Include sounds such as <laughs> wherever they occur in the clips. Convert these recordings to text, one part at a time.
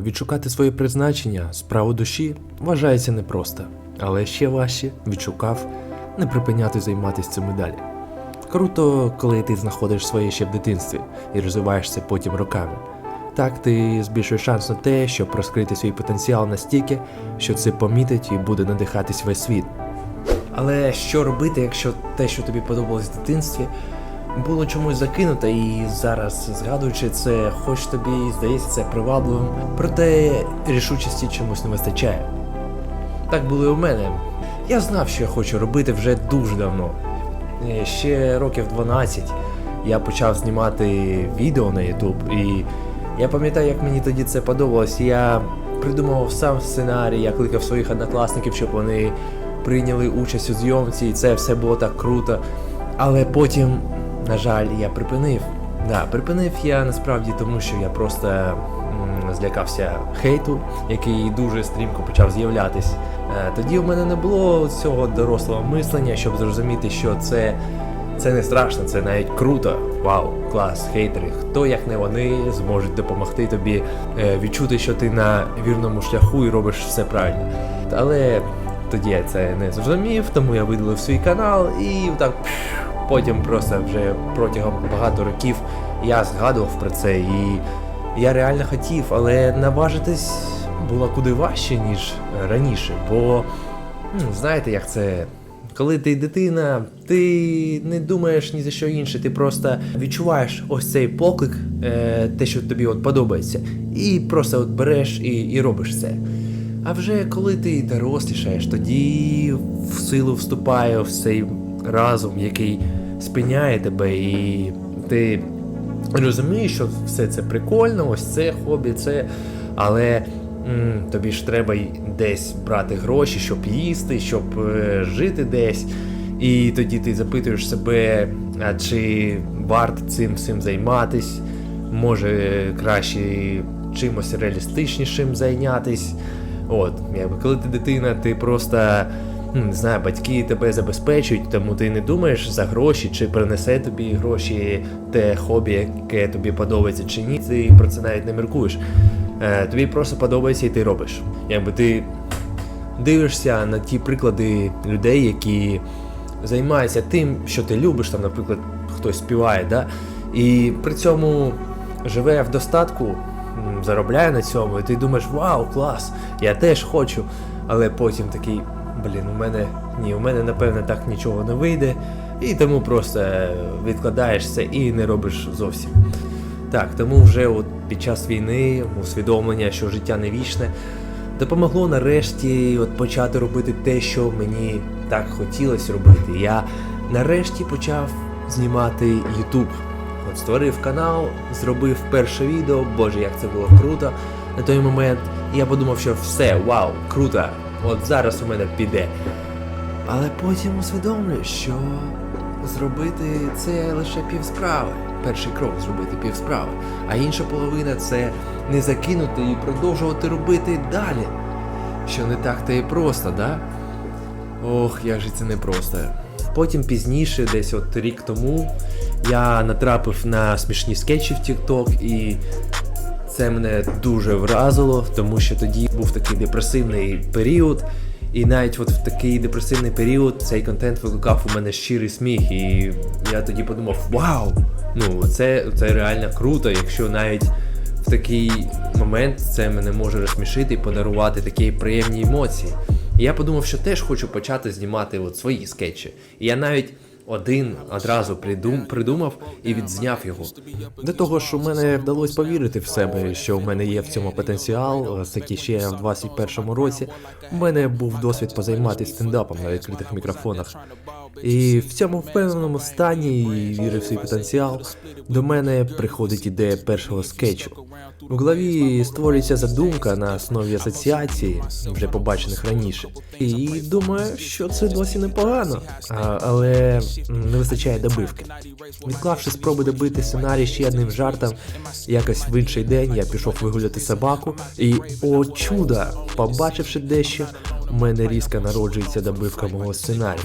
відшукати своє призначення, справу душі вважається непросто, але ще важче відшукав не припиняти займатися цим і далі. Круто, коли ти знаходиш своє ще в дитинстві і розвиваєшся потім роками. Так ти збільшуєш шанс на те, щоб розкрити свій потенціал настільки, що це помітить і буде надихатись весь світ. Але що робити, якщо те, що тобі подобалось в дитинстві, було чомусь закинуто, і зараз, згадуючи це, хоч тобі здається це привабливим, проте рішучості чомусь не вистачає. Так було і у мене. Я знав, що я хочу робити вже дуже давно. Е, Ще років 12 я почав знімати відео на YouTube, і я пам'ятаю, як мені тоді це подобалось. Я придумував сам сценарій, я кликав своїх однокласників, щоб вони прийняли участь у зйомці, і це все було так круто. Але потім, на жаль, я припинив. Да, припинив я насправді тому, що я просто злякався хейту, який дуже стрімко почав з'являтись. Е, Тоді в мене не було цього дорослого мислення, щоб зрозуміти, що це, це не страшно, це навіть круто. Вау, клас, хейтери. Хто як не вони зможуть допомогти тобі е, відчути, що ти на вірному шляху і робиш все правильно. Але тоді я це не зрозумів, тому я видалив свій канал і так потім просто вже протягом багато років я згадував про це і я реально хотів, але наважитись було куди важче, ніж раніше. Бо ну, знаєте, як це. Коли ти дитина, ти не думаєш ні за що інше, ти просто відчуваєш ось цей поклик, е, те, що тобі от подобається, і просто от береш і, і робиш це. А вже коли ти дорослішаєш, тоді в силу вступає ось цей разум, який спиняє тебе, і ти розумієш, що все це прикольно, ось це хобі, це. Але м, тобі ж треба десь брати гроші, щоб їсти, щоб е, жити десь. І тоді ти запитуєш себе, а чи варто цим всім займатись, може краще чимось реалістичнішим зайнятись. От, якби коли ти дитина, ти просто не знаю, батьки тебе забезпечують, тому ти не думаєш за гроші, чи принесе тобі гроші те хобі, яке тобі подобається чи ні. Ти про це навіть не міркуєш. Е, тобі просто подобається і ти робиш. Якби ти дивишся на ті приклади людей, які займаються тим, що ти любиш, там, наприклад, хтось співає, да? і при цьому живе в достатку, заробляє на цьому, і ти думаєш, вау, клас, я теж хочу. Але потім такий, блін, у мене ні, у мене напевне так нічого не вийде, і тому просто відкладаєш це і не робиш зовсім. Так, тому вже от під час війни усвідомлення, що життя не вічне, допомогло нарешті от почати робити те, що мені так хотілося робити. Я нарешті почав знімати YouTube. От створив канал, зробив перше відео, боже, як це було круто на той момент. Я подумав, що все, вау, круто, от зараз у мене піде. Але потім усвідомлюю, що зробити це лише півсправи. Перший крок зробити півсправи, а інша половина це не закинути і продовжувати робити далі. Що не так то і просто, да? Ох, як же це непросто. Потім пізніше, десь от рік тому, я натрапив на смішні скетчі в TikTok і це мене дуже вразило, тому що тоді був такий депресивний період. І навіть от в такий депресивний період цей контент викликав у мене щирий сміх. І я тоді подумав: вау! Ну, це, це реально круто, якщо навіть в такий момент це мене може розсмішити і подарувати такі приємні емоції. І я подумав, що теж хочу почати знімати от свої скетчі. І я навіть один одразу придум, придумав і відзняв його. До того ж, у мене вдалося повірити в себе, що в мене є в цьому потенціал. Таки ще в 21-му році у мене був досвід позайматися стендапом на відкритих мікрофонах. І в цьому впевненому стані і віри в свій потенціал до мене приходить ідея першого скетчу. В голові створюється задумка на основі асоціації, вже побачених раніше. І думаю, що це досі непогано, але не вистачає добивки. Відклавши спроби добити сценарій ще одним жартом, якось в інший день я пішов вигуляти собаку, і о чудо, побачивши дещо, у мене різко народжується добивка мого сценарію.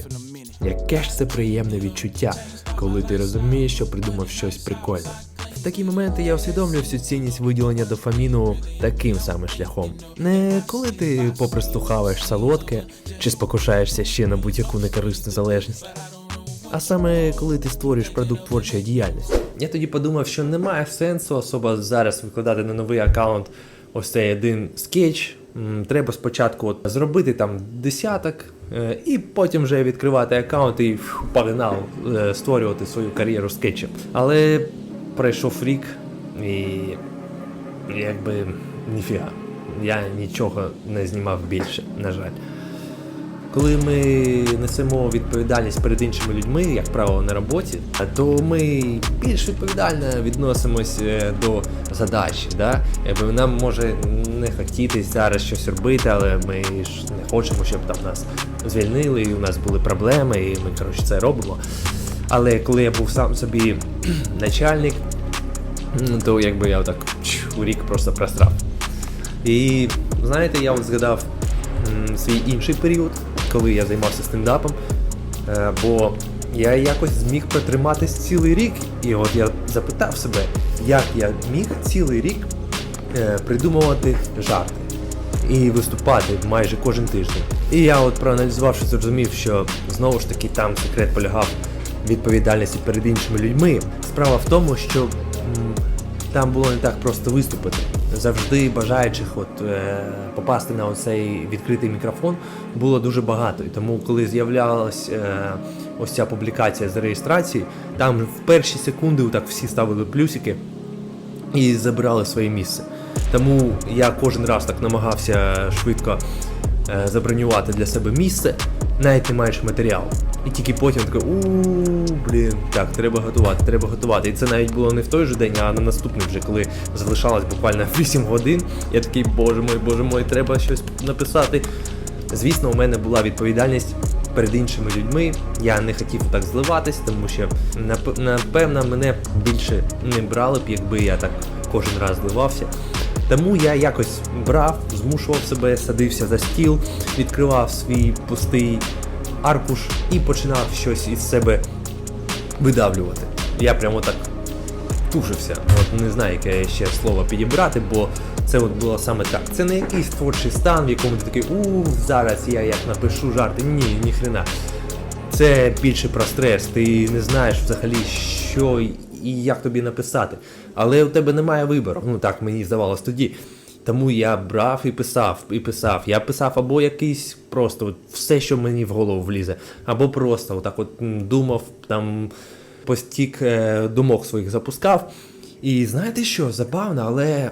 Яке ж це приємне відчуття, коли ти розумієш, що придумав щось прикольне. В такі моменти я усвідомлюю всю цінність виділення дофаміну таким самим шляхом. Не коли ти попросту хаваєш солодке чи спокушаєшся ще на будь-яку некорисну залежність. А саме коли ти створюєш продукт творчої діяльності. Я тоді подумав, що немає сенсу особо зараз викладати на новий аккаунт ось цей один скетч. Треба спочатку от зробити там десяток, і потім вже відкривати аккаунт і погнав е, створювати свою кар'єру скетчі. Але пройшов рік і якби ніфіга. Я нічого не знімав більше, на жаль. Коли ми несемо відповідальність перед іншими людьми, як правило, на роботі, то ми більш відповідально відносимось е, до задачі. Да? Якби нам може не хотітись зараз щось робити, але ми ж не хочемо, щоб там нас звільнили, і у нас були проблеми, і ми коротше це робимо. Але коли я був сам собі <clears throat> начальник, то якби я так у рік просто просрав. І знаєте, я от згадав свій інший період, коли я займався стендапом, е, бо я якось зміг протриматись цілий рік, і от я запитав себе, як я міг цілий рік е, придумувати жарти і виступати майже кожен тиждень. І я от проаналізувавши, зрозумів, що знову ж таки там секрет полягав відповідальності перед іншими людьми. Справа в тому, що там було не так просто виступити. Завжди бажаючих от, е, попасти на оцей відкритий мікрофон було дуже багато. І тому, коли з'являлась е, ось ця публікація з реєстрації, там в перші секунди так всі ставили плюсики і забирали своє місце. Тому я кожен раз так намагався швидко забронювати для себе місце, навіть не маючи матеріалу. І тільки потім такий у блін, так, треба готувати, треба готувати. І це навіть було не в той же день, а на наступний вже, коли залишалось буквально <laughs> 8 годин. Я такий, боже мой, боже мой, треба щось написати. Звісно, у мене була відповідальність перед іншими людьми. Я не хотів так зливатись, тому що нап- напевно мене більше не брали б, якби я так кожен раз зливався. Тому я якось брав, змушував себе, садився за стіл, відкривав свій пустий аркуш і починав щось із себе видавлювати. Я прямо так тужився. От не знаю, яке ще слово підібрати, бо це от було саме так. Це не якийсь творчий стан, в якому ти такий, у зараз я як напишу жарти. Ні, ніхрена. Це більше про стрес. Ти не знаєш взагалі, що і як тобі написати. Але у тебе немає вибору. Ну так мені здавалось тоді. Тому я брав і писав, і писав. Я писав або якийсь просто от все, що мені в голову влізе, або просто отак от думав, там постік е, думок своїх запускав. І знаєте що, забавно, але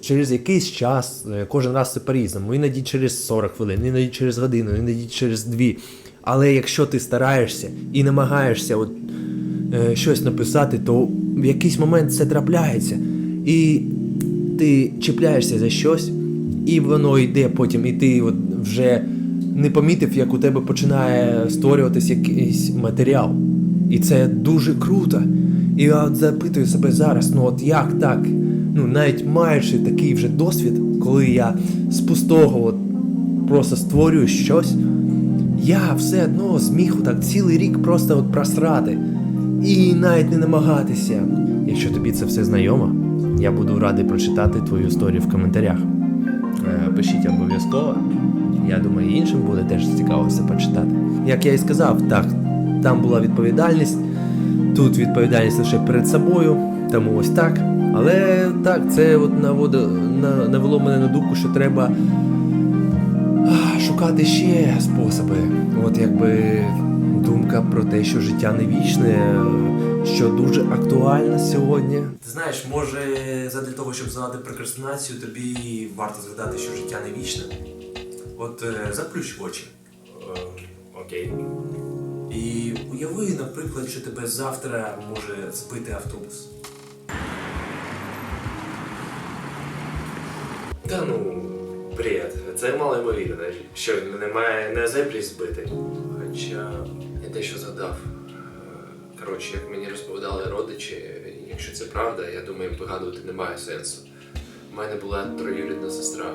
через якийсь час, е, кожен раз це по-різному, іноді через 40 хвилин, іноді через годину, іноді через дві. Але якщо ти стараєшся і намагаєшся от, щось написати, то в якийсь момент це трапляється. І ти чіпляєшся за щось, і воно йде потім, і ти от вже не помітив, як у тебе починає створюватись якийсь матеріал. І це дуже круто. І я запитую себе зараз, ну от як так? Ну, навіть маючи такий вже досвід, коли я з пустого от просто створюю щось, я все одно зміг так цілий рік просто от просрати. І навіть не намагатися. Якщо тобі це все знайомо, я буду радий прочитати твою історію в коментарях. Е, Пишіть обов'язково. Я думаю, іншим буде теж цікаво все почитати. Як я і сказав, так, там була відповідальність, тут відповідальність лише перед собою, тому ось так. Але так, це от наводило, на- навело мене на думку, що треба шукати ще способи. От якби думка про те, що життя не вічне, що дуже актуальна сьогодні. Ти знаєш, може, задля того, щоб знати прокрастинацію, тобі варто згадати, що життя не вічне. От е, заплющ очі. Е, окей. І уяви, наприклад, що тебе завтра може збити автобус. Та ну, бред. Це мало ймовірно, що мене має не землі збити. Хоча дещо згадав. Коротше, як мені розповідали родичі, якщо це правда, я думаю, вигадувати немає сенсу. У мене була троюрідна сестра,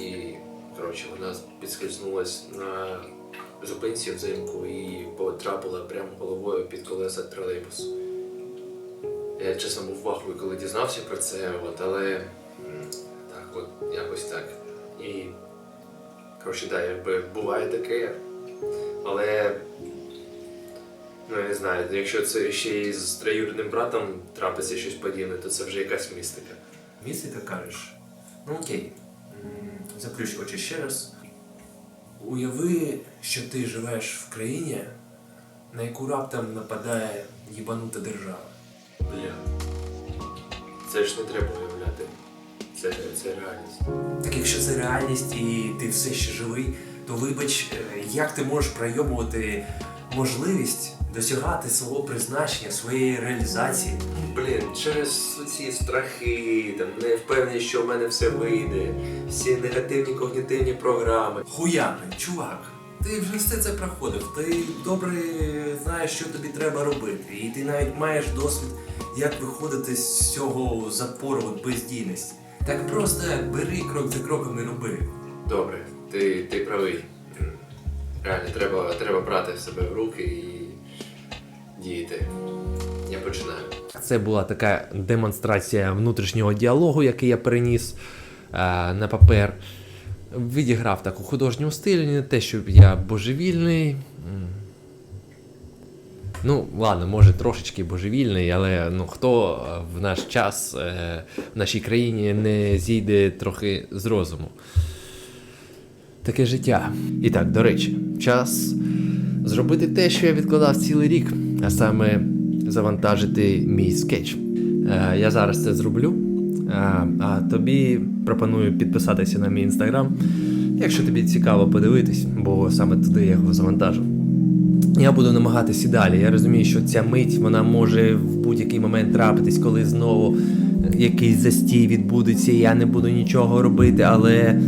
і коротше, вона підскользнулась на зупинці взимку і потрапила прямо головою під колеса тролейбусу. Я чесно був вахою, коли дізнався про це, от, але так, от якось так. І коротше, да, якби буває таке. Але ну я не знаю, якщо це ще й з троюрідним братом трапиться щось подібне, то це вже якась містика. Містика кажеш? Ну окей. Заплющ очі ще раз. Уяви, що ти живеш в країні, на яку раптом нападає їбанута держава. Бля. Це ж не треба уявляти. Це, це реальність. Так якщо це реальність і ти все ще живий, то вибач, е, як ти можеш пройомувати можливість досягати свого призначення, своєї реалізації? Блін, через ці страхи, там невпевненість, що в мене все вийде, всі негативні когнітивні програми. Хуями, чувак. Ти вже все це проходив, ти добре знаєш, що тобі треба робити, і ти навіть маєш досвід, як виходити з цього запору бездійності. Так просто бери крок за кроком і роби. Добре, ти, ти правий. Реально, треба, треба брати себе в руки і діяти. Я починаю. Це була така демонстрація внутрішнього діалогу, який я переніс е, на папер. Відіграв таку художню стиль, не те, щоб я божевільний. Ну, ладно, може трошечки божевільний, але ну хто е, в наш час е, в нашій країні не зійде трохи з розуму. Таке життя. І так, до речі, час зробити те, що я відкладав цілий рік, а саме завантажити мій скетч. Е, я зараз це зроблю. А, а тобі пропоную підписатися на мій інстаграм, якщо тобі цікаво подивитись, бо саме туди я його завантажив. Я буду намагатися і далі. Я розумію, що ця мить вона може в будь-який момент трапитись, коли знову якийсь застій відбудеться, і я не буду нічого робити, але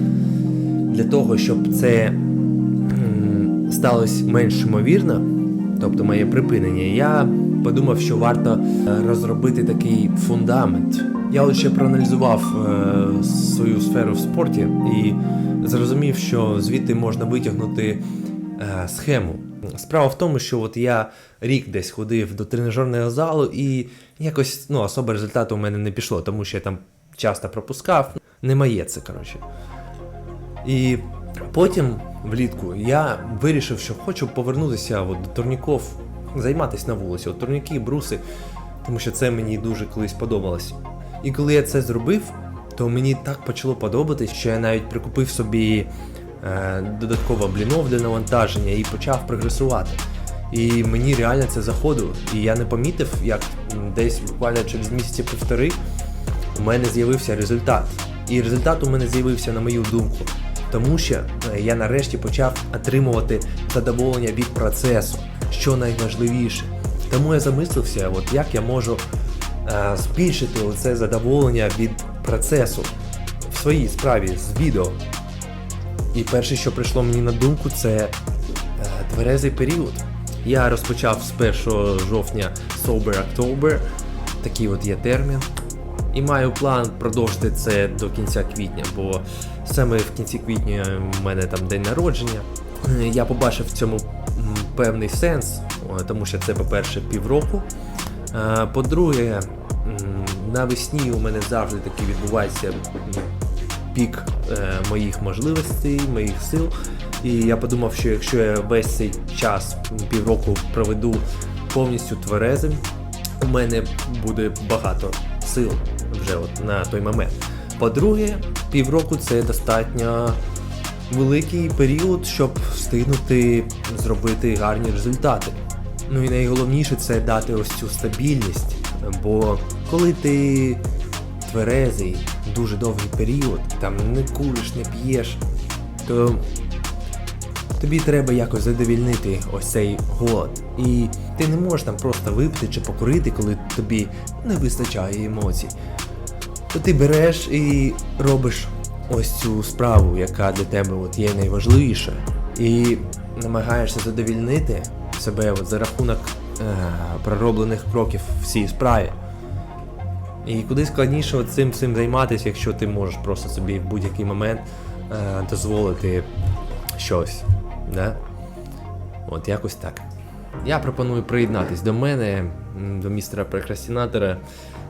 для того, щоб це сталося менш ймовірно, тобто моє припинення, я подумав, що варто е, розробити такий фундамент. Я ще проаналізував е, свою сферу в спорті і зрозумів, що звідти можна витягнути е, схему. Справа в тому, що от я рік десь ходив до тренажерного залу, і якось ну, особо результату у мене не пішло, тому що я там часто пропускав. Не моє це, коротше. І потім влітку я вирішив, що хочу повернутися от до турніків, займатися на вулиці, от турніки, бруси, тому що це мені дуже колись подобалось. І коли я це зробив, то мені так почало подобатись, що я навіть прикупив собі е, додатково блінов для навантаження і почав прогресувати. І мені реально це заходило. І я не помітив, як десь буквально через місяці півтори у мене з'явився результат. І результат у мене з'явився на мою думку, тому що е, я нарешті почав отримувати задоволення від процесу, що найважливіше. Тому я замислився, от як я можу е, збільшити це задоволення від процесу в своїй справі з відео. І перше, що прийшло мені на думку, це е, тверезий період. Я розпочав з 1 жовтня Sober October, такий от є термін. І маю план продовжити це до кінця квітня, бо саме в кінці квітня в мене там день народження. Я побачив в цьому певний сенс, тому що це, по-перше, півроку. По-друге, навесні у мене завжди таки відбувається пік е, моїх можливостей, моїх сил. І я подумав, що якщо я весь цей час півроку проведу повністю тверезим, у мене буде багато сил вже от на той момент. По-друге, півроку це достатньо великий період, щоб встигнути зробити гарні результати. Ну і найголовніше це дати ось цю стабільність. Бо коли ти тверезий дуже довгий період, там не куриш, не п'єш, то тобі треба якось задовільнити ось цей голод. І ти не можеш там просто випити чи покурити, коли тобі не вистачає емоцій. То ти береш і робиш ось цю справу, яка для тебе от є найважливіша, і намагаєшся задовільнити себе от за рахунок е- пророблених кроків в цій справі. І куди складніше цим цим займатися, якщо ти можеш просто собі в будь-який момент е, дозволити щось. Да? От якось так. Я пропоную приєднатись до мене, до містера прокрастинатора,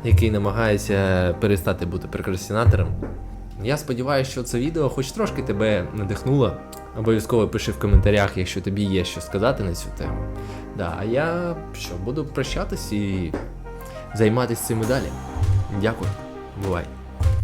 який намагається перестати бути прокрастинатором. Я сподіваюся, що це відео хоч трошки тебе надихнуло. Обов'язково пиши в коментарях, якщо тобі є що сказати на цю тему. Да, а я що, буду прощатись і займатися цим і далі. Дякую. Бувай.